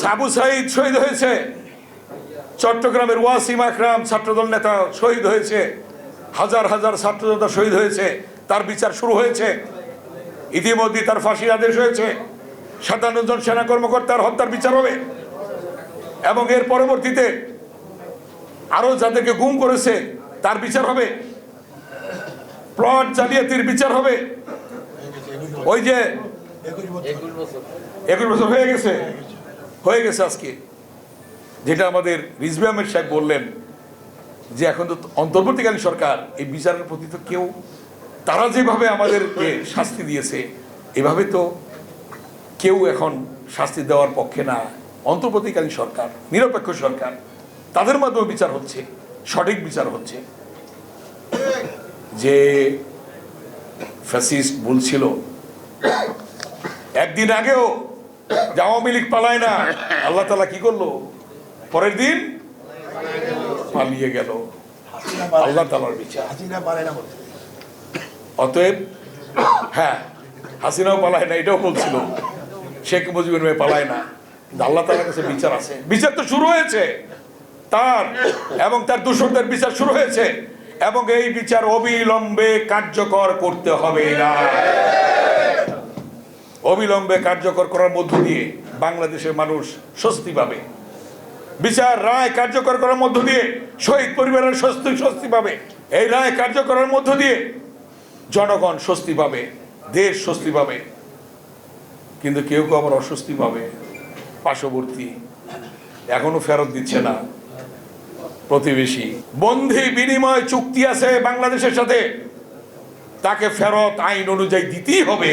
সাবু সাইদ শহীদ হয়েছে। চট্টগ্রামের ওয়াসিম আকরাম ছাত্রদল নেতা শহীদ হয়েছে। হাজার হাজার ছাত্রজনতা শহীদ হয়েছে। তার বিচার শুরু হয়েছে। ইতিমধ্যে তার ফাঁসির আদেশ হয়েছে। সাতান্ন জন সেনা কর্মকর্তার হত্যার বিচার হবে। এবং এর পরবর্তীতে আরও যাদেরকে গুম করেছে তার বিচার হবে। প্লট জালিয়াতির বিচার হবে। ওই যে একুশ বছর হয়ে গেছে। হয়ে গেছে আজকে। যেটা আমাদের রিজভি আহমেদ সাহেব বললেন যে এখন তো অন্তর্বর্তীকালীন সরকার, এই বিচারের প্রতি তো কেউ, তারা যেভাবে আমাদেরকে শাস্তি দিয়েছে, এভাবে তো কেউ এখন শাস্তি দেওয়ার পক্ষে না। অন্তর্বর্তীকালীন সরকার, নিরপেক্ষ সরকার, তাদের মাধ্যমে বিচার হচ্ছে, সঠিক বিচার হচ্ছে। যে ফ্যাসিস্ট বলছিল একদিন আগেও যে আওয়ামী লীগ পালায় না আল্লাহ তালা কি করল? পরের দিন পালিয়ে গেল। আল্লাহ তালার বিচার। অতএব হ্যাঁ হাসিনাও পালায় না এটাও বলছিল। শেখ মুজিবুর মেয়ে পালায় না। আল্লাহ তালার কাছে বিচার আছে। বিচার তো শুরু হয়েছে। তার এবং তার দূষণদের বিচার শুরু হয়েছে। এবং এই বিচার অবিলম্বে কার্যকর করতে হবে না। অবিলম্বে কার্যকর করার মধ্য দিয়ে বাংলাদেশের মানুষ স্বস্তি পাবে। বিচার, রায় কার্যকর করার মধ্য দিয়ে শহীদ পরিবারের স্বস্তি স্বস্তি পাবে। এই রায় কার্যকরের মধ্য দিয়ে জনগণ স্বস্তি পাবে, দেশ স্বস্তি পাবে। কিন্তু কেউ কেউ আবার অস্বস্তি পাবে। পার্শ্ববর্তী এখনও ফেরত দিচ্ছে না প্রতিবেশী। বন্ধি বিনিময় চুক্তি আছে বাংলাদেশের সাথে। তাকে ফেরত আইন অনুযায়ী দিতেই হবে।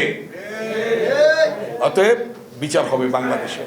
অতএব বিচার হবে বাংলাদেশে।